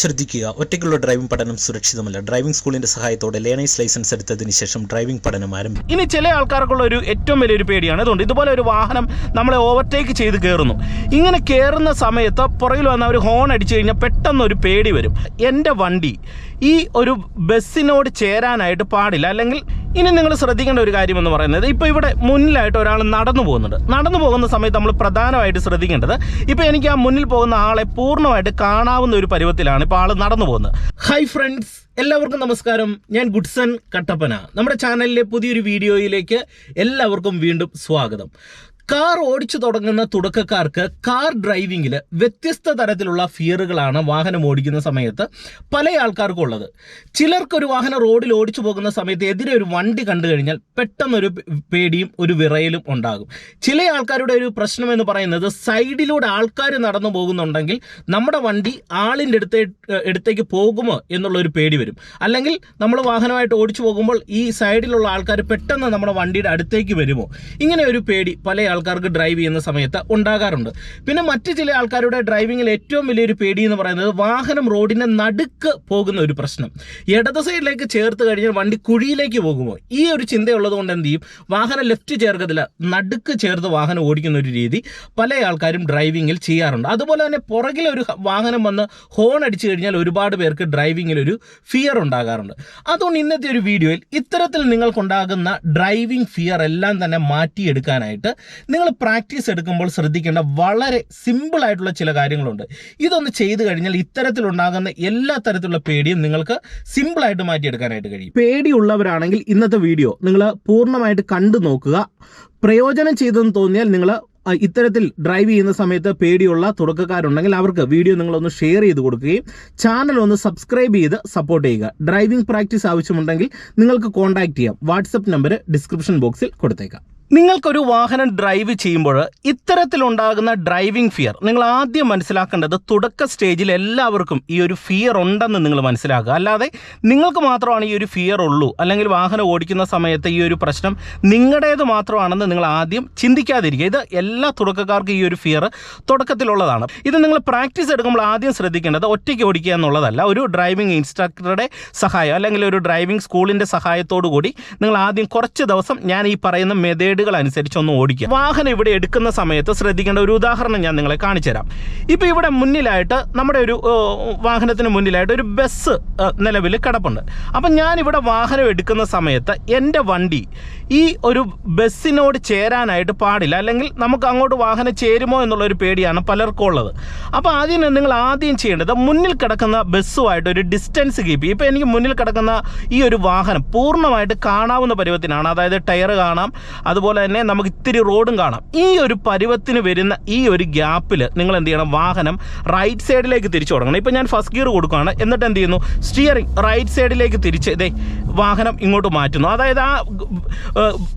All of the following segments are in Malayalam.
ശ്രദ്ധിക്കുക ഒറ്റയ്ക്കുള്ള ഡ്രൈവിംഗ് പഠനം സുരക്ഷിതമല്ല. ഡ്രൈവിംഗ് സ്കൂളിന്റെ സഹായത്തോടെ ലേണേഴ്സ് ലൈസൻസ് എടുത്തതിന് ശേഷം ഡ്രൈവിംഗ് പഠനം ആരംഭിക്കും ഇനി ചില ആൾക്കാർക്കുള്ള ഒരു ഏറ്റവും വലിയൊരു പേടിയാണ്. അതുകൊണ്ട് ഇതുപോലെ ഒരു വാഹനം നമ്മളെ ഓവർടേക്ക് ചെയ്ത് കയറുന്നു ഇങ്ങനെ കയറുന്ന സമയത്ത് പുറകിൽ വന്ന ഒരു ഹോൺ അടിച്ചു കഴിഞ്ഞാൽ പെട്ടെന്ന് ഒരു പേടി വരും. എന്റെ വണ്ടി ഈ ഒരു ബസ്സിനോട് ചേരാനായിട്ട് പാടില്ല. അല്ലെങ്കിൽ ഇനി നിങ്ങൾ ശ്രദ്ധിക്കേണ്ട ഒരു കാര്യം എന്ന് പറയുന്നത് ഇപ്പോൾ ഇവിടെ മുന്നിലായിട്ട് ഒരാൾ നടന്നു പോകുന്നുണ്ട്. നടന്നു പോകുന്ന സമയത്ത് നമ്മൾ പ്രധാനമായിട്ട് ശ്രദ്ധിക്കേണ്ടത് ഇപ്പോൾ എനിക്ക് ആ മുന്നിൽ പോകുന്ന ആളെ പൂർണമായിട്ട് കാണാവുന്ന ഒരു പരുവത്തിലാണ് ഇപ്പോൾ ആൾ നടന്നു പോകുന്നത്. ഹൈ ഫ്രണ്ട്സ് എല്ലാവർക്കും നമസ്കാരം. ഞാൻ ഗുഡ്സൺ കട്ടപ്പന. നമ്മുടെ ചാനലിലെ പുതിയൊരു വീഡിയോയിലേക്ക് എല്ലാവർക്കും വീണ്ടും സ്വാഗതം. കാർ ഓടിച്ചു തുടങ്ങുന്ന തുടക്കക്കാർക്ക് കാർ ഡ്രൈവിങ്ങിൽ വ്യത്യസ്ത തരത്തിലുള്ള ഫിയറുകളാണ് വാഹനം ഓടിക്കുന്ന സമയത്ത് പല ആൾക്കാർക്കും ഉള്ളത്. ചിലർക്കൊരു വാഹനം റോഡിൽ ഓടിച്ചു പോകുന്ന സമയത്ത് എതിരെ ഒരു വണ്ടി കണ്ടു കഴിഞ്ഞാൽ പെട്ടെന്നൊരു പേടിയും ഒരു വിറയലും ഉണ്ടാകും. ചില ആൾക്കാരുടെ ഒരു പ്രശ്നം എന്ന് പറയുന്നത് സൈഡിലൂടെ ആൾക്കാർ നടന്നു പോകുന്നുണ്ടെങ്കിൽ നമ്മുടെ വണ്ടി ആളിന്റെ അടുത്തേ അടുത്തേക്ക് പോകുമോ എന്നുള്ളൊരു പേടി വരും. അല്ലെങ്കിൽ നമ്മൾ വാഹനമായിട്ട് ഓടിച്ചു പോകുമ്പോൾ ഈ സൈഡിലുള്ള ആൾക്കാർ പെട്ടെന്ന് നമ്മുടെ വണ്ടിയുടെ അടുത്തേക്ക് വരുമോ? ഇങ്ങനെ ഒരു പേടി പല ആൾക്കാർക്ക് ഡ്രൈവ് ചെയ്യുന്ന സമയത്ത് ഉണ്ടാകാറുണ്ട്. പിന്നെ മറ്റു ചില ആൾക്കാരുടെ ഡ്രൈവിങ്ങിൽ ഏറ്റവും വലിയൊരു പേടി എന്ന് പറയുന്നത് വാഹനം റോഡിന്റെ നടുക്ക് പോകുന്ന ഒരു പ്രശ്നം. ഇടത് സൈഡിലേക്ക് ചേർത്ത് കഴിഞ്ഞാൽ വണ്ടി കുഴിയിലേക്ക് പോകുമോ? ഈ ഒരു ചിന്തയുള്ളത് കൊണ്ട് എന്ത് ചെയ്യും? വാഹനം ലെഫ്റ്റ് ചേർക്കത്തില്ല നടുക്ക് ചേർത്ത് വാഹനം ഓടിക്കുന്ന ഒരു രീതി പല ആൾക്കാരും ഡ്രൈവിങ്ങിൽ ചെയ്യാറുണ്ട്. അതുപോലെ തന്നെ പുറകിൽ ഒരു വാഹനം വന്ന് ഹോൺ അടിച്ചു കഴിഞ്ഞാൽ ഒരുപാട് പേർക്ക് ഡ്രൈവിങ്ങിൽ ഒരു ഫിയർ ഉണ്ടാകാറുണ്ട്. അതുകൊണ്ട് ഇന്നത്തെ ഒരു വീഡിയോയിൽ ഇത്തരത്തിൽ നിങ്ങൾക്കുണ്ടാകുന്ന ഡ്രൈവിംഗ് ഫിയർ എല്ലാം തന്നെ മാറ്റിയെടുക്കാനായിട്ട് നിങ്ങൾ പ്രാക്ടീസ് എടുക്കുമ്പോൾ ശ്രദ്ധിക്കേണ്ട വളരെ സിമ്പിൾ ആയിട്ടുള്ള ചില കാര്യങ്ങളുണ്ട്. ഇതൊന്ന് ചെയ്തു കഴിഞ്ഞാൽ ഇത്തരത്തിലുണ്ടാകുന്ന എല്ലാ തരത്തിലുള്ള പേടിയും നിങ്ങൾക്ക് സിമ്പിൾ ആയിട്ട് മാറ്റിയെടുക്കാനായിട്ട് കഴിയും. പേടിയുള്ളവരാണെങ്കിൽ ഇന്നത്തെ വീഡിയോ നിങ്ങൾ പൂർണമായിട്ട് കണ്ടു നോക്കുക. പ്രയോജനം ചെയ്തെന്ന് തോന്നിയാൽ നിങ്ങൾ ഇത്തരത്തിൽ ഡ്രൈവ് ചെയ്യുന്ന സമയത്ത് പേടിയുള്ള തുടക്കക്കാരുണ്ടെങ്കിൽ അവർക്ക് വീഡിയോ നിങ്ങളൊന്ന് ഷെയർ ചെയ്ത് കൊടുക്കുകയും ചാനൽ ഒന്ന് സബ്സ്ക്രൈബ് ചെയ്ത് സപ്പോർട്ട് ചെയ്യുക. ഡ്രൈവിംഗ് പ്രാക്ടീസ് ആവശ്യമുണ്ടെങ്കിൽ നിങ്ങൾക്ക് കോൺടാക്ട് ചെയ്യാം. വാട്സപ്പ് നമ്പർ ഡിസ്ക്രിപ്ഷൻ ബോക്സിൽ കൊടുത്തേക്കാം. നിങ്ങൾക്കൊരു വാഹനം ഡ്രൈവ് ചെയ്യുമ്പോൾ ഇത്തരത്തിലുണ്ടാകുന്ന ഡ്രൈവിംഗ് ഫിയർ നിങ്ങൾ ആദ്യം മനസ്സിലാക്കേണ്ടത് തുടക്ക സ്റ്റേജിൽ എല്ലാവർക്കും ഈ ഒരു ഫിയർ ഉണ്ടെന്ന് നിങ്ങൾ മനസ്സിലാക്കുക. അല്ലാതെ നിങ്ങൾക്ക് മാത്രമാണ് ഈ ഒരു ഫിയർ ഉള്ളൂ. അല്ലെങ്കിൽ വാഹനം ഓടിക്കുന്ന സമയത്ത് ഈ ഒരു പ്രശ്നം നിങ്ങളുടേത് മാത്രമാണെന്ന് നിങ്ങൾ ആദ്യം ചിന്തിക്കാതിരിക്കുക. ഇത് എല്ലാ തുടക്കക്കാർക്കും ഈ ഒരു ഫിയർ തുടക്കത്തിലുള്ളതാണ്. ഇത് നിങ്ങൾ പ്രാക്ടീസ് എടുക്കുമ്പോൾ ആദ്യം ശ്രദ്ധിക്കേണ്ടത് ഒറ്റയ്ക്ക് ഓടിക്കുക എന്നുള്ളതല്ല. ഒരു ഡ്രൈവിംഗ് ഇൻസ്ട്രക്ടറുടെ സഹായം അല്ലെങ്കിൽ ഒരു ഡ്രൈവിംഗ് സ്കൂളിന്റെ സഹായത്തോടു കൂടി നിങ്ങൾ ആദ്യം കുറച്ച് ദിവസം ഞാൻ ഈ പറയുന്ന മെതേഡുകൾ അനുസരിച്ച് ഒന്ന് ഓടിക്കുക. വാഹനം ഇവിടെ എടുക്കുന്ന സമയത്ത് ശ്രദ്ധിക്കേണ്ട ഒരു ഉദാഹരണം ഞാൻ നിങ്ങളെ കാണിച്ചുതരാം. ഇപ്പോൾ ഇവിടെ മുന്നിലായിട്ട് നമ്മുടെ ഒരു വാഹനത്തിന് മുന്നിലായിട്ട് ഒരു ബസ് നിലവിൽ കിടപ്പുണ്ട്. അപ്പം ഞാൻ ഇവിടെ വാഹനം എടുക്കുന്ന സമയത്ത് എന്റെ വണ്ടി ഈ ഒരു ബസ്സിനോട് ചേരാനായിട്ട് പാടില്ല. അല്ലെങ്കിൽ നമുക്ക് അങ്ങോട്ട് വാഹനം ചേരുമോ എന്നുള്ളൊരു പേടിയാണ് പലർക്കും ഉള്ളത്. അപ്പോൾ ആദ്യം നിങ്ങൾ ആദ്യം ചെയ്യേണ്ടത് മുന്നിൽ കിടക്കുന്ന ബസ്സുമായിട്ട് ഒരു ഡിസ്റ്റൻസ് കീപ്പ് ചെയ്യും ഇപ്പോൾ എനിക്ക് മുന്നിൽ കിടക്കുന്ന ഈ ഒരു വാഹനം പൂർണമായിട്ട് കാണാവുന്ന പരുവത്തിനാണ്. അതായത് ടയർ കാണാം. അതുപോലെ തന്നെ നമുക്ക് ഇത്തിരി റോഡും കാണാം. ഈ ഒരു പരുവത്തിന് വരുന്ന ഈ ഒരു ഗ്യാപ്പിൽ നിങ്ങൾ എന്ത് ചെയ്യണം? വാഹനം റൈറ്റ് സൈഡിലേക്ക് തിരിച്ചു തുടങ്ങണം. ഇപ്പോൾ ഞാൻ ഫസ്റ്റ് ഗിയർ കൊടുക്കുകയാണ്. എന്നിട്ട് എന്ത് ചെയ്യുന്നു? സ്റ്റിയറിംഗ് റൈറ്റ് സൈഡിലേക്ക് തിരിച്ച് ഇതേ വാഹനം ഇങ്ങോട്ട് മാറ്റുന്നു. അതായത് ആ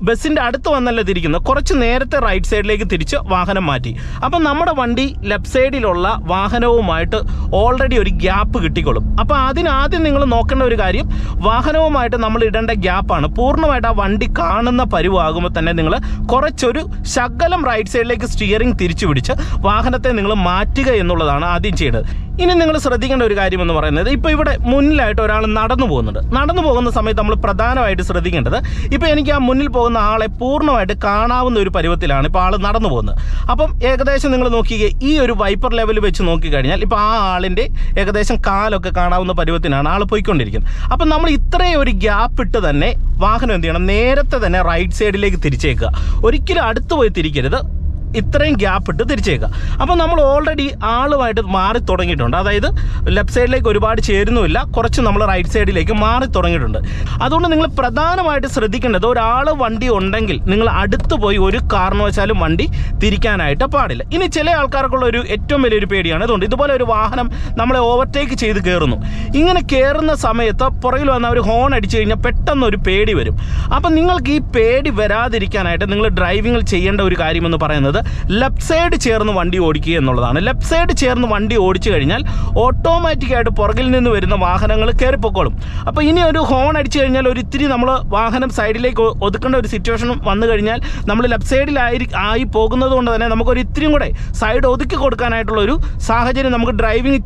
ബസ്സിന്റെ അടുത്ത് വന്നല്ല തിരിക്കുന്നു. കുറച്ച് നേരത്തെ റൈറ്റ് സൈഡിലേക്ക് തിരിച്ച് വാഹനം മാറ്റി. അപ്പം നമ്മുടെ വണ്ടി ലെഫ്റ്റ് സൈഡിലുള്ള വാഹനവുമായിട്ട് ഓൾറെഡി ഒരു ഗ്യാപ്പ് കിട്ടിക്കൊള്ളും അപ്പോൾ അതിനാദ്യം നിങ്ങൾ നോക്കേണ്ട ഒരു കാര്യം വാഹനവുമായിട്ട് നമ്മൾ ഇടേണ്ട ഗ്യാപ്പാണ് പൂർണമായിട്ട് ആ വണ്ടി കാണുന്ന പരുവാകുമ്പോൾ തന്നെ നിങ്ങൾ കുറച്ചൊരു ശകലം റൈറ്റ് സൈഡിലേക്ക് സ്റ്റിയറിംഗ് തിരിച്ചു പിടിച്ച് വാഹനത്തെ നിങ്ങൾ മാറ്റുക എന്നുള്ളതാണ് ആദ്യം ചെയ്യേണ്ടത്. ഇനി നിങ്ങൾ ശ്രദ്ധിക്കേണ്ട ഒരു കാര്യം എന്ന് പറയുന്നത് ഇപ്പോൾ ഇവിടെ മുന്നിലായിട്ട് ഒരാൾ നടന്നു പോകുന്നുണ്ട്. നടന്നു പോകുന്ന സമയത്ത് നമ്മൾ പ്രധാനമായിട്ട് ശ്രദ്ധിക്കേണ്ടത് ഇപ്പോൾ എനിക്ക് ആ മുന്നിൽ പോകുന്ന ആളെ പൂർണമായിട്ട് കാണാവുന്ന ഒരു പരുവത്തിലാണ് ഇപ്പോൾ ആൾ നടന്നു പോകുന്നത്. അപ്പം ഏകദേശം നിങ്ങൾ നോക്കിയേ ഈ ഒരു വൈപ്പർ ലെവൽ വെച്ച് നോക്കിക്കഴിഞ്ഞാൽ ഇപ്പോൾ ആ ആളിന്റെ ഏകദേശം കാലൊക്കെ കാണാവുന്ന പരുവത്തിനാണ് ആൾ പോയിക്കൊണ്ടിരിക്കുന്നത്. അപ്പം നമ്മൾ ഇത്രയും ഒരു ഗ്യാപ്പ് ഇട്ട് തന്നെ വാഹനം എന്ത് ചെയ്യണം? നേരത്തെ തന്നെ റൈറ്റ് സൈഡിലേക്ക് തിരിച്ചേക്കുക. ഒരിക്കലും അടുത്ത് പോയി തിരിക്കരുത്. ഇത്രയും ഗ്യാപ്പ് ഇട്ട് തിരിച്ചേക്കുക. അപ്പോൾ നമ്മൾ ഓൾറെഡി ആളുമായിട്ട് മാറി തുടങ്ങിയിട്ടുണ്ട്. അതായത് ലെഫ്റ്റ് സൈഡിലേക്ക് ഒരുപാട് ചേരുന്നുമില്ല. കുറച്ച് നമ്മൾ റൈറ്റ് സൈഡിലേക്ക് മാറി തുടങ്ങിയിട്ടുണ്ട്. അതുകൊണ്ട് നിങ്ങൾ പ്രധാനമായിട്ട് ശ്രദ്ധിക്കേണ്ടത് ഒരാൾ വണ്ടി ഉണ്ടെങ്കിൽ നിങ്ങൾ അടുത്ത് പോയി ഒരു കാരണവശാലും വണ്ടി തിരിക്കാനായിട്ട് പാടില്ല. ഇനി ചില ആൾക്കാർക്കുള്ള ഒരു ഏറ്റവും വലിയൊരു പേടിയാണ് അതുകൊണ്ട് ഇതുപോലെ ഒരു വാഹനം നമ്മളെ ഓവർടേക്ക് ചെയ്ത് കയറുന്നു ഇങ്ങനെ കയറുന്ന സമയത്ത് പുറകിൽ വന്ന ഒരു ഹോൺ അടിച്ചു കഴിഞ്ഞാൽ പെട്ടെന്ന് ഒരു പേടി വരും. അപ്പം നിങ്ങൾക്ക് ഈ പേടി വരാതിരിക്കാനായിട്ട് നിങ്ങൾ ഡ്രൈവിങ്ങിൽ ചെയ്യേണ്ട ഒരു കാര്യമെന്ന് പറയുന്നത് ലെഫ്റ്റ് സൈഡ് ചേർന്ന് വണ്ടി ഓടിക്കുക എന്നുള്ളതാണ്. ലെഫ്റ്റ് സൈഡ് ചേർന്ന് വണ്ടി ഓടിച്ചു കഴിഞ്ഞാൽ ഓട്ടോമാറ്റിക്കായിട്ട് പുറകിൽ നിന്ന് വരുന്ന വാഹനങ്ങൾ കയറിപ്പോക്കോളും. അപ്പോൾ ഇനി ഒരു ഹോൺ അടിച്ചു കഴിഞ്ഞാൽ ഒരു ഇത്തിരി നമ്മൾ വാഹനം സൈഡിലേക്ക് ഒതുക്കേണ്ട ഒരു സിറ്റുവേഷൻ വന്നു കഴിഞ്ഞാൽ നമ്മൾ ലെഫ്റ്റ് സൈഡിലായി ആയി പോകുന്നത് കൊണ്ട് തന്നെ നമുക്കൊരു ഇത്തിരിയും കൂടെ സൈഡ് ഒതുക്കി കൊടുക്കാനായിട്ടുള്ള ഒരു സാഹചര്യം നമുക്ക് ഡ്രൈവിംഗ്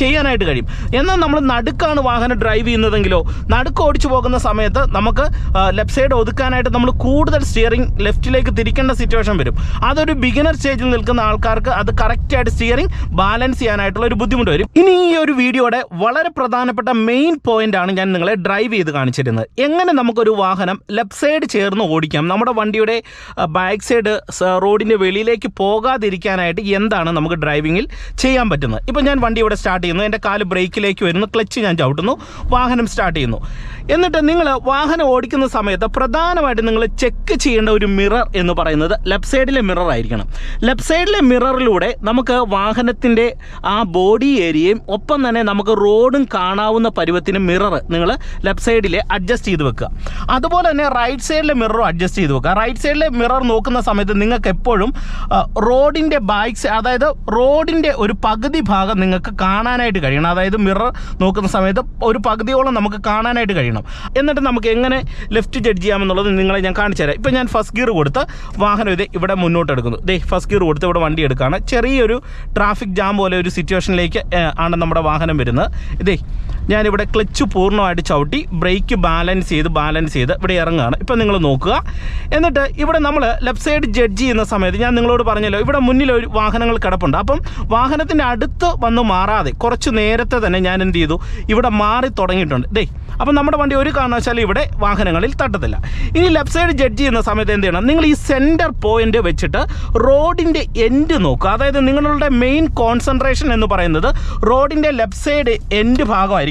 ചെയ്യാനായിട്ട് കഴിയും. എന്നാൽ നമ്മൾ നടുക്കാണ് വാഹനം ഡ്രൈവ് ചെയ്യുന്നതെങ്കിലോ നടുക്ക് ഓടിച്ചു പോകുന്ന സമയത്ത് നമുക്ക് ലെഫ്റ്റ് സൈഡ് ഒതുക്കാനായിട്ട് നമ്മൾ കൂടുതൽ സ്റ്റിയറിംഗ് ലെഫ്റ്റിലേക്ക് തിരിക്കേണ്ട സിറ്റുവേഷൻ വരും. അതൊരു ബിഗിനർ സ്റ്റേജിൽ നിൽക്കുന്ന ആൾക്കാർക്ക് അത് കറക്റ്റായിട്ട് സ്റ്റിയറിംഗ് ബാലൻസ് ചെയ്യാനായിട്ടുള്ള ഒരു ബുദ്ധിമുട്ട് വരും. ഇനി ഈ ഒരു വീഡിയോയുടെ വളരെ പ്രധാനപ്പെട്ട മെയിൻ പോയിന്റ് ആണ് ഞാൻ നിങ്ങളെ ഡ്രൈവ് ചെയ്ത് കാണിച്ചിരുന്നത്. എങ്ങനെ നമുക്കൊരു വാഹനം ലെഫ്റ്റ് സൈഡ് ചേർന്ന് ഓടിക്കാം? നമ്മുടെ വണ്ടിയുടെ ബാക്ക് സൈഡ് റോഡിന്റെ വെളിയിലേക്ക് പോകാതിരിക്കാനായിട്ട് എന്താണ് നമുക്ക് ഡ്രൈവിങ്ങിൽ ചെയ്യാൻ പറ്റുന്നത്? ഇപ്പം ഞാൻ വണ്ടി ഇവിടെ സ്റ്റാർട്ട് ചെയ്യുന്നു. എന്റെ കാൽ ബ്രേക്കിലേക്ക് വരുന്നു. ക്ലച്ച് ഞാൻ ചവിട്ടുന്നു. വാഹനം സ്റ്റാർട്ട് ചെയ്യുന്നു. എന്നിട്ട് നിങ്ങൾ വാഹനം ഓടിക്കുന്ന സമയത്ത് പ്രധാനമായിട്ട് നിങ്ങൾ ചെക്ക് ചെയ്യേണ്ട ഒരു മിറർ എന്ന് പറയുന്നത് ലെഫ്റ്റ് സൈഡിലെ മിറർ ആയിരിക്കണം ലെഫ്റ്റ് സൈഡിലെ മിററിലൂടെ നമുക്ക് വാഹനത്തിന്റെ ആ ബോഡി ഏരിയയും ഒപ്പം തന്നെ നമുക്ക് റോഡും കാണാവുന്ന പരുവത്തിന് മിറർ നിങ്ങൾ ലെഫ്റ്റ് സൈഡിൽ അഡ്ജസ്റ്റ് ചെയ്ത് വെക്കുക. അതുപോലെ തന്നെ റൈറ്റ് സൈഡിലെ മിററും അഡ്ജസ്റ്റ് ചെയ്ത് വെക്കുക. റൈറ്റ് സൈഡിലെ മിറർ നോക്കുന്ന സമയത്ത് നിങ്ങൾക്ക് എപ്പോഴും റോഡിന്റെ ബൈക്സ് അതായത് റോഡിന്റെ ഒരു പകുതി ഭാഗം നിങ്ങൾക്ക് കാണാനായിട്ട് കഴിയണം. അതായത് മിറർ നോക്കുന്ന സമയത്ത് ഒരു പകുതിയോളം നമുക്ക് കാണാനായിട്ട് കഴിയണം. എന്നിട്ട് നമുക്ക് എങ്ങനെ ലെഫ്റ്റ് ജഡ്ജ് ചെയ്യാമെന്നുള്ളത് നിങ്ങളെ ഞാൻ കാണിച്ചു തരാം. ഇപ്പം ഞാൻ ഫസ്റ്റ് ഗിയർ കൊടുത്ത് വാഹനം ഇത് ഇവിടെ മുന്നോട്ട് എടുക്കുന്നു ദേ ഫസ്റ്റ് ഗിയർ കൊടുത്ത് ഇവിടെ വണ്ടി എടുക്കുകയാണ് ചെറിയൊരു ട്രാഫിക് ജാം പോലെ ഒരു സിറ്റുവേഷനിലേക്ക് ആണ് നമ്മുടെ വാഹനം വരുന്നത്. ഇതേ ഞാനിവിടെ ക്ലച്ച് പൂർണമായിട്ട് ചവിട്ടി ബ്രേക്ക് ബാലൻസ് ചെയ്ത് ബാലൻസ് ചെയ്ത് ഇവിടെ ഇറങ്ങുകയാണ്. ഇപ്പം നിങ്ങൾ നോക്കുക. എന്നിട്ട് ഇവിടെ നമ്മൾ ലെഫ്റ്റ് സൈഡ് ജഡ്ജ് ചെയ്യുന്ന സമയത്ത് ഞാൻ നിങ്ങളോട് പറഞ്ഞല്ലോ ഇവിടെ മുന്നിൽ ഒരു വാഹനങ്ങൾ കിടപ്പുണ്ട്. അപ്പം വാഹനത്തിന്റെ അടുത്ത് വന്ന് മാറാതെ കുറച്ച് നേരത്തെ തന്നെ ഞാൻ എന്ത് ചെയ്തു? ഇവിടെ മാറി തുടങ്ങിയിട്ടുണ്ട്. ഡേ അപ്പം നമ്മുടെ വണ്ടി ഒരു കാരണവശാലും ഇവിടെ വാഹനങ്ങളിൽ തട്ടത്തില്ല. ഇനി ലെഫ്റ്റ് സൈഡ് ജഡ്ജ് ചെയ്യുന്ന സമയത്ത് എന്ത് ചെയ്യണം? നിങ്ങൾ ഈ സെന്റർ പോയിന്റ് വെച്ചിട്ട് റോഡിന്റെ എൻഡ് നോക്കുക. അതായത് നിങ്ങളുടെ മെയിൻ കോൺസെൻട്രേഷൻ എന്ന് പറയുന്നത് റോഡിന്റെ ലെഫ്റ്റ് സൈഡ് എൻഡ്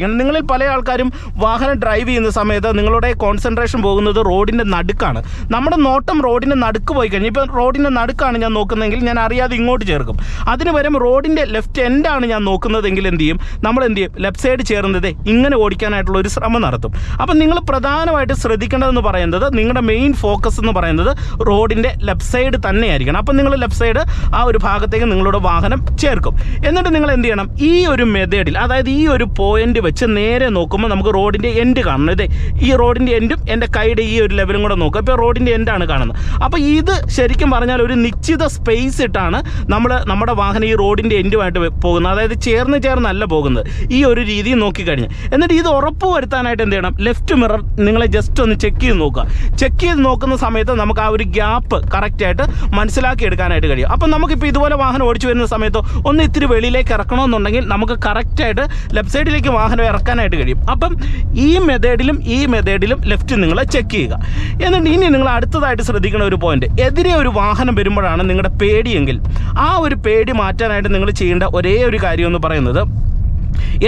ഭാഗമായിരിക്കണം നിങ്ങളിൽ പല ആൾക്കാരും വാഹനം ഡ്രൈവ് ചെയ്യുന്ന സമയത്ത് നിങ്ങളുടെ കോൺസെൻട്രേഷൻ പോകുന്നത് റോഡിന്റെ നടുക്കാണ്. നമ്മുടെ നോട്ടം റോഡിന്റെ നടുക്ക് പോയി കഴിഞ്ഞാൽ ഇപ്പോൾ റോഡിന്റെ നടുക്കാണ് ഞാൻ നോക്കുന്നതെങ്കിൽ ഞാൻ അറിയാതെ ഇങ്ങോട്ട് ചേർക്കും. അതിന് പകരം റോഡിന്റെ ലെഫ്റ്റ് എൻഡാണ് ഞാൻ നോക്കുന്നതെങ്കിൽ എന്ത് ചെയ്യും? നമ്മൾ എന്ത് ചെയ്യും? ലെഫ്റ്റ് സൈഡ് ചേർന്നത് ഇങ്ങനെ ഓടിക്കാനായിട്ടുള്ള ഒരു ശ്രമം നടത്തും. അപ്പം നിങ്ങൾ പ്രധാനമായിട്ട് ശ്രദ്ധിക്കേണ്ടതെന്ന് പറയുന്നത് നിങ്ങളുടെ മെയിൻ ഫോക്കസ് എന്ന് പറയുന്നത് റോഡിന്റെ ലെഫ്റ്റ് സൈഡ് തന്നെയായിരിക്കണം. അപ്പം നിങ്ങൾ ലെഫ്റ്റ് സൈഡ് ആ ഒരു ഭാഗത്തേക്ക് നിങ്ങളുടെ വാഹനം ചേർക്കും. എന്നിട്ട് നിങ്ങൾ എന്ത് ചെയ്യണം? ഈ ഒരു മെത്തേഡിൽ അതായത് ഈ ഒരു പോയിന്റ് വെച്ച് നേരെ നോക്കുമ്പോൾ നമുക്ക് റോഡിന്റെ എൻഡ് കാണണം. ഇതേ ഈ റോഡിന്റെ എൻഡും എന്റെ കൈയുടെ ഈ ഒരു ലെവലും കൂടെ നോക്കുക. ഇപ്പോൾ റോഡിന്റെ എൻഡാണ് കാണുന്നത്. അപ്പോൾ ഇത് ശരിക്കും പറഞ്ഞാൽ ഒരു നിശ്ചിത സ്പേസ് ഇട്ടാണ് നമ്മൾ നമ്മുടെ വാഹനം ഈ റോഡിന്റെ എൻഡുമായിട്ട് പോകുന്നത്. അതായത് ചേർന്ന് ചേർന്നല്ല പോകുന്നത്. ഈ ഒരു രീതി നോക്കിക്കഴിഞ്ഞ് എന്നിട്ട് ഇത് ഉറപ്പ് വരുത്താനായിട്ട് എന്ത് ചെയ്യണം? ലെഫ്റ്റ് മിറർ നിങ്ങളെ ജസ്റ്റ് ഒന്ന് ചെക്ക് ചെയ്ത് നോക്കുക. ചെക്ക് ചെയ്ത് നോക്കുന്ന സമയത്ത് നമുക്ക് ആ ഒരു ഗ്യാപ്പ് കറക്റ്റായിട്ട് മനസ്സിലാക്കി എടുക്കാനായിട്ട് കഴിയും. അപ്പം നമുക്കിപ്പോൾ ഇതുപോലെ വാഹനം ഓടിച്ചു വരുന്ന സമയത്തോ ഒന്ന് ഇത്തിരി വെളിയിലേക്ക് ഇറക്കണമെന്നുണ്ടെങ്കിൽ നമുക്ക് കറക്റ്റായിട്ട് ലെഫ്റ്റ് സൈഡിലേക്ക് വാഹനം ഇറക്കാനായിട്ട് കഴിയും. അപ്പം ഈ മെത്തേഡിലും ഈ മെത്തേഡിലും ലെഫ്റ്റ് നിങ്ങൾ ചെക്ക് ചെയ്യുക. എന്നിട്ട് ഇനി നിങ്ങൾ അടുത്തതായിട്ട് ശ്രദ്ധിക്കുന്ന ഒരു പോയിന്റ് എതിരെ ഒരു വാഹനം വരുമ്പോഴാണ് നിങ്ങളുടെ പേടിയെങ്കിൽ ആ ഒരു പേടി മാറ്റാനായിട്ട് നിങ്ങൾ ചെയ്യേണ്ട ഒരേ ഒരു കാര്യം എന്ന് പറയുന്നത്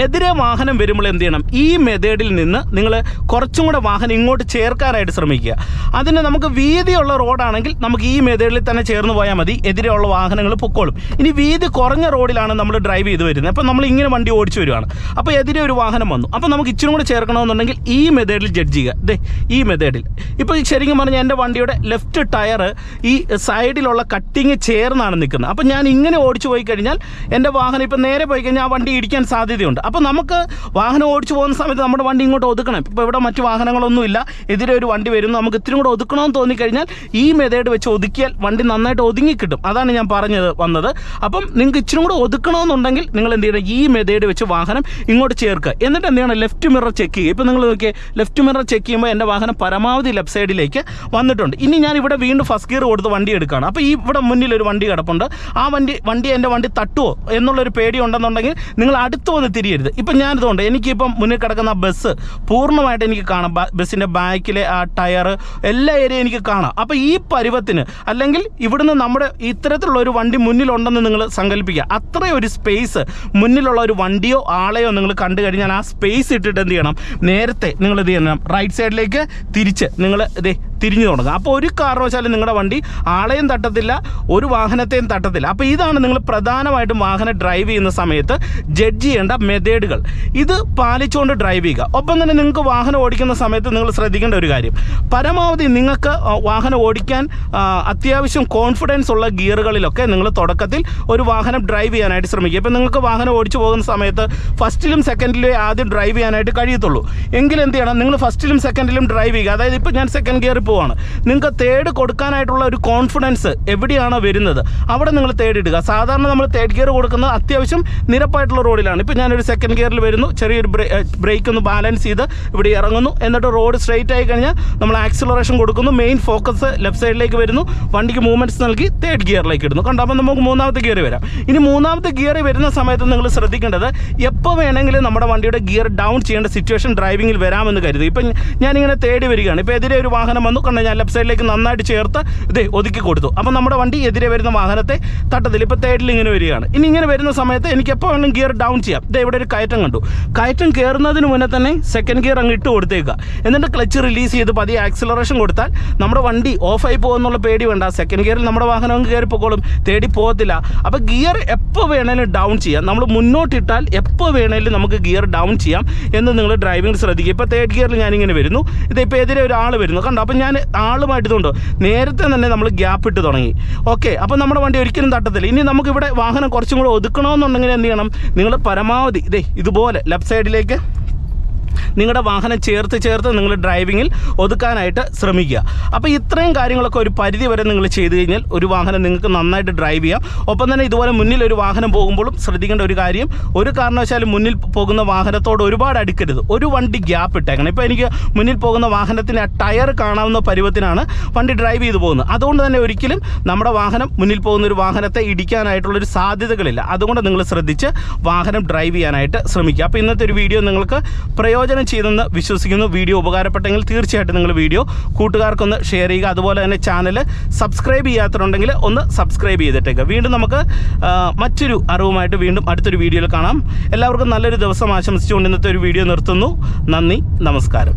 എതിരെ വാഹനം വരുമ്പോൾ എന്ത് ചെയ്യണം? ഈ മെത്തേഡിൽ നിന്ന് നിങ്ങൾ കുറച്ചും കൂടെ വാഹനം ഇങ്ങോട്ട് ചേർക്കാനായിട്ട് ശ്രമിക്കുക. അതിന് നമുക്ക് വീതിയുള്ള റോഡാണെങ്കിൽ നമുക്ക് ഈ മെത്തേഡിൽ തന്നെ ചേർന്ന് പോയാൽ മതി. എതിരെയുള്ള വാഹനങ്ങൾ പൊക്കോളും. ഇനി വീതി കുറഞ്ഞ റോഡിലാണ് നമ്മൾ ഡ്രൈവ് ചെയ്ത് വരുന്നത്. അപ്പോൾ നമ്മൾ ഇങ്ങനെ വണ്ടി ഓടിച്ചു വരുവാണ്. അപ്പോൾ എതിരെ ഒരു വാഹനം വന്നു. അപ്പോൾ നമുക്ക് ഇച്ചിരി കൂടെ ചേർക്കണമെന്നുണ്ടെങ്കിൽ ഈ മെത്തേഡിൽ ജഡ്ജ് ചെയ്യുക. ദേ ഈ മെത്തേഡിൽ ഇപ്പോൾ ശരിക്കും പറഞ്ഞാൽ എന്റെ വണ്ടിയുടെ ലെഫ്റ്റ് ടയർ ഈ സൈഡിലുള്ള കട്ടിങ് ചേർന്നാണ് നിൽക്കുന്നത്. അപ്പോൾ ഞാൻ ഇങ്ങനെ ഓടിച്ചു പോയി കഴിഞ്ഞാൽ എന്റെ വാഹനം ഇപ്പോൾ നേരെ പോയി കഴിഞ്ഞാൽ ആ വണ്ടി ഇടിക്കാൻ സാധ്യതയുണ്ട്. അപ്പോൾ നമുക്ക് വാഹനം ഓടിച്ചു പോകുന്ന സമയത്ത് നമ്മുടെ വണ്ടി ഇങ്ങോട്ട് ഒതുക്കണം. ഇപ്പോൾ ഇവിടെ മറ്റു വാഹനങ്ങളൊന്നുമില്ല. എതിരെ ഒരു വണ്ടി വരുന്നു. നമുക്ക് ഇത്തിരി കൂടെ ഒതുക്കണമെന്ന് തോന്നിക്കഴിഞ്ഞാൽ ഈ മെതേഡ് വെച്ച് ഒതുക്കിയാൽ വണ്ടി നന്നായിട്ട് ഒതുങ്ങി കിട്ടും അതാണ് ഞാൻ പറഞ്ഞത് വന്നത്. അപ്പം നിങ്ങൾക്ക് ഇച്ചിരി കൂടെ ഒതുക്കണമെന്നുണ്ടെങ്കിൽ നിങ്ങൾ എന്ത് ചെയ്യണം? ഈ മെതേഡ് വെച്ച് വാഹനം ഇങ്ങോട്ട് ചേർക്കുക. എന്നിട്ട് എന്ത് ചെയ്യണം? ലെഫ്റ്റ് മിറർ ചെക്ക് ചെയ്യുക. ഇപ്പോൾ നിങ്ങൾ നോക്കിയേ ലെഫ്റ്റ് മിറർ ചെക്ക് ചെയ്യുമ്പോൾ എന്റെ വാഹനം പരമാവധി ലെഫ്റ്റ് സൈഡിലേക്ക് വന്നിട്ടുണ്ട്. ഇനി ഞാൻ ഇവിടെ വീണ്ടും ഫസ്റ്റ് ഗിയർ കൊടുത്ത് വണ്ടി എടുക്കുകയാണ്. അപ്പോൾ ഈ ഇവിടെ മുന്നിൽ ഒരു വണ്ടി കിടപ്പുണ്ട്. ആ വണ്ടി വണ്ടി എന്റെ വണ്ടി തട്ടുമോ എന്നുള്ളൊരു പേടി ഉണ്ടെന്നുണ്ടെങ്കിൽ നിങ്ങൾ അടുത്ത് വന്ന് തിരിയരുത്. ഇപ്പം ഞാനിതുകൊണ്ട് എനിക്കിപ്പം മുന്നിൽ കിടക്കുന്ന ബസ് പൂർണമായിട്ട് എനിക്ക് കാണാം. ബസ്സിന്റെ ബാക്കിലെ ആ ടയർ എല്ലാ ഏരിയ എനിക്ക് കാണാം. അപ്പോൾ ഈ പരുവത്തിന് അല്ലെങ്കിൽ ഇവിടുന്ന് നമ്മുടെ ഇത്തരത്തിലുള്ള ഒരു വണ്ടി മുന്നിലുണ്ടെന്ന് നിങ്ങൾ സങ്കല്പിക്കുക. അത്രയും ഒരു സ്പേസ് മുന്നിലുള്ള ഒരു വണ്ടിയോ ആളെയോ നിങ്ങൾ കണ്ടു കഴിഞ്ഞാൽ ആ സ്പേസ് ഇട്ടിട്ട് എന്ത് ചെയ്യണം? നേരത്തെ നിങ്ങൾ ഇത് ചെയ്യണം? റൈറ്റ് സൈഡിലേക്ക് തിരിച്ച് നിങ്ങൾ ഇതേ തിരിഞ്ഞു തുടങ്ങുക. അപ്പോൾ ഒരു കാരണവശാലും നിങ്ങളുടെ വണ്ടി ആളെയും തട്ടത്തില്ല ഒരു വാഹനത്തെയും തട്ടത്തില്ല. അപ്പോൾ ഇതാണ് നിങ്ങൾ പ്രധാനമായിട്ടും വാഹനം ഡ്രൈവ് ചെയ്യുന്ന സമയത്ത് ജഡ്ജ് ചെയ്യേണ്ട മെത്തേഡുകൾ ഇത് പാലിച്ചുകൊണ്ട് ഡ്രൈവ് ചെയ്യുക. ഒപ്പം തന്നെ നിങ്ങൾക്ക് വാഹനം ഓടിക്കുന്ന സമയത്ത് നിങ്ങൾ ശ്രദ്ധിക്കേണ്ട ഒരു കാര്യം. പരമാവധി നിങ്ങൾക്ക് വാഹനം ഓടിക്കാൻ അത്യാവശ്യം കോൺഫിഡൻസ് ഉള്ള ഗിയറുകളിലൊക്കെ നിങ്ങൾ തുടക്കത്തിൽ ഒരു വാഹനം ഡ്രൈവ് ചെയ്യാനായിട്ട് ശ്രമിക്കുക. ഇപ്പം നിങ്ങൾക്ക് വാഹനം ഓടിച്ചു പോകുന്ന സമയത്ത് ഫസ്റ്റിലും സെക്കൻഡിലും ആദ്യം ഡ്രൈവ് ചെയ്യാനായിട്ട് കഴിയത്തുള്ളൂ. എങ്കിൽ എന്ത് ചെയ്യണം? നിങ്ങൾ ഫസ്റ്റിലും സെക്കൻഡിലും ഡ്രൈവ് ചെയ്യുക. അതായത് ഇപ്പോൾ ഞാൻ സെക്കൻഡ് ഗിയറിൽ പോവാണ് നിങ്ങൾക്ക് തേർഡ് കൊടുക്കാനായിട്ടുള്ള ഒരു കോൺഫിഡൻസ് എവിടെയാണോ വരുന്നത് അവിടെ നിങ്ങൾ തേടിയിടുക സാധാരണ നമ്മൾ തേർഡ് ഗിയർ കൊടുക്കുന്നത് അത്യാവശ്യം നിരപ്പായിട്ടുള്ള റോഡിലാണ് ഇപ്പോൾ ഞാനൊരു സെക്കൻഡ് ഗിയറിൽ വരുന്നു. ചെറിയൊരു ബ്രേക്ക് ഒന്ന് ബാലൻസ് ചെയ്ത് ഇവിടെ ഇറങ്ങുന്നു. എന്നിട്ട് റോഡ് സ്ട്രെയിറ്റ് ആയി കഴിഞ്ഞാൽ നമ്മൾ ആക്സിലറേഷൻ കൊടുക്കുന്നു. മെയിൻ ഫോക്കസ് ലെഫ്റ്റ് സൈഡിലേക്ക് വരുന്നു. വണ്ടിക്ക് മൂവ്മെന്റ്സ് നൽകി തേർഡ് ഗിയറിലേക്ക് ഇടുന്നു. കണ്ടോ? അപ്പോൾ നമുക്ക് മൂന്നാമത്തെ ഗിയർ വരാം. ഇനി മൂന്നാമത്തെ ഗിയർ വരുന്ന സമയത്ത് നിങ്ങൾ ശ്രദ്ധിക്കേണ്ടത് എപ്പോൾ വേണമെങ്കിലും നമ്മുടെ വണ്ടിയുടെ ഗിയർ ഡൗൺ ചെയ്യേണ്ട സിറ്റുവേഷൻ ഡ്രൈവിങ്ങിൽ വരാമെന്ന് കരുതി ഇപ്പം ഞാനിങ്ങനെ തേടി വരികയാണ്. ഇപ്പോൾ എതിരെ ഒരു വാഹനം വന്നു. കണ്ടോ ഞാൻ ലെഫ്റ്റ് സൈഡിലേക്ക് നന്നായിട്ട് ചേർത്ത് ഇത് ഒതുക്കി കൊടുത്തു. അപ്പോൾ നമ്മുടെ വണ്ടി എതിരെ വരുന്ന വാഹനത്തെ തട്ടത്തിൽ ഇപ്പോൾ തേർഡിൽ ഇങ്ങനെ വരികയാണ്. ഇനി ഇങ്ങനെ വരുന്ന സമയത്ത് എനിക്ക് എപ്പോൾ വേണമെങ്കിലും ഗിയർ ഡൗൺ ചെയ്യാം. ഇത് ഇവിടെ ഒരു കയറ്റം കണ്ടു. കയറ്റം കയറുന്നതിന് മുന്നേ തന്നെ സെക്കൻഡ് ഗിയർ അങ്ങ് ഇട്ട് കൊടുത്തേക്കുക. എന്നിട്ട് ക്ലച്ച് റിലീസ് ചെയ്ത് പതിയെ ആക്സിലറേഷൻ കൊടുത്താൽ നമ്മുടെ വണ്ടി ഓഫായി പോകുമെന്നുള്ള പേടി വേണ്ട. സെക്കൻഡ് ഗിയറിൽ നമ്മുടെ വാഹനം അങ്ങ് കയറി തേടി പോകത്തില്ല. അപ്പോൾ ഗിയർ എപ്പോൾ വേണേലും ഡൗൺ ചെയ്യാം. നമ്മൾ മുന്നോട്ടിട്ടാൽ എപ്പോൾ വേണേലും നമുക്ക് ഗിയർ ഡൗൺ ചെയ്യാം എന്ന് നിങ്ങൾ ഡ്രൈവിംഗ് ശ്രദ്ധിക്കുക. ഇപ്പോൾ തേർഡ് ഗിയറിൽ ഞാനിങ്ങനെ വരുന്നു. ഇതിപ്പോൾ എതിരെ ഒരാൾ വരുന്നു. കണ്ടോ? അപ്പോൾ ഞാൻ ആളുമായിട്ട് ഇതുകൊണ്ട് നേരത്തെ തന്നെ നമ്മൾ ഗ്യാപ്പ് ഇട്ട് തുടങ്ങി. ഓക്കെ അപ്പോൾ നമ്മുടെ വണ്ടി ഒരിക്കലും തട്ടത്തില്ല. ഇനി നമുക്കിവിടെ വാഹനം കുറച്ചും കൂടെ ഒതുക്കണമെന്നുണ്ടെങ്കിൽ എന്ത് ചെയ്യണം? നിങ്ങൾ പരമാവധി ഇതേ ഇതുപോലെ ലെഫ്റ്റ് സൈഡിലേക്ക് നിങ്ങളുടെ വാഹനം ചേർത്ത് ചേർത്ത് നിങ്ങൾ ഡ്രൈവിങ്ങിൽ ഒതുക്കാനായിട്ട് ശ്രമിക്കുക. അപ്പോൾ ഇത്രയും കാര്യങ്ങളൊക്കെ ഒരു പരിധി വരെ നിങ്ങൾ ചെയ്തു കഴിഞ്ഞാൽ ഒരു വാഹനം നിങ്ങൾക്ക് നന്നായിട്ട് ഡ്രൈവ് ചെയ്യാം. ഒപ്പം തന്നെ ഇതുപോലെ മുന്നിൽ ഒരു വാഹനം പോകുമ്പോഴും ശ്രദ്ധിക്കേണ്ട ഒരു കാര്യം ഒരു കാരണവശാലും മുന്നിൽ പോകുന്ന വാഹനത്തോട് ഒരുപാട് അടുക്കരുത്. ഒരു വണ്ടി ഗ്യാപ്പ് ഇട്ടേക്കണം. ഇപ്പോൾ എനിക്ക് മുന്നിൽ പോകുന്ന വാഹനത്തിന് ആ ടയർ കാണാവുന്ന പരുവത്തിനാണ് വണ്ടി ഡ്രൈവ് ചെയ്തു പോകുന്നത്. അതുകൊണ്ട് തന്നെ ഒരിക്കലും നമ്മുടെ വാഹനം മുന്നിൽ പോകുന്ന ഒരു വാഹനത്തെ ഇടിക്കാനായിട്ടുള്ളൊരു സാധ്യതകളില്ല. അതുകൊണ്ട് നിങ്ങൾ ശ്രദ്ധിച്ച് വാഹനം ഡ്രൈവ് ചെയ്യാനായിട്ട് ശ്രമിക്കുക. അപ്പോൾ ഇന്നത്തെ ഒരു വീഡിയോ നിങ്ങൾക്ക് പ്രയോജനം ചെയ്തെന്ന് വിശ്വസിക്കുന്നു. വീഡിയോ ഉപകാരപ്പെട്ടെങ്കിൽ തീർച്ചയായിട്ടും നിങ്ങൾ വീഡിയോ കൂട്ടുകാർക്കൊന്ന് ഷെയർ ചെയ്യുക. അതുപോലെ തന്നെ ചാനൽ സബ്സ്ക്രൈബ് ചെയ്യാത്തതുണ്ടെങ്കിൽ ഒന്ന് സബ്സ്ക്രൈബ് ചെയ്തിട്ടേക്കുക വീണ്ടും നമുക്ക് മറ്റൊരു അറിവുമായിട്ട് വീണ്ടും അടുത്തൊരു വീഡിയോയിൽ കാണാം. എല്ലാവർക്കും നല്ലൊരു ദിവസം ആശംസിച്ചുകൊണ്ട് ഇന്നത്തെ ഒരു വീഡിയോ നിർത്തുന്നു. നന്ദി നമസ്കാരം.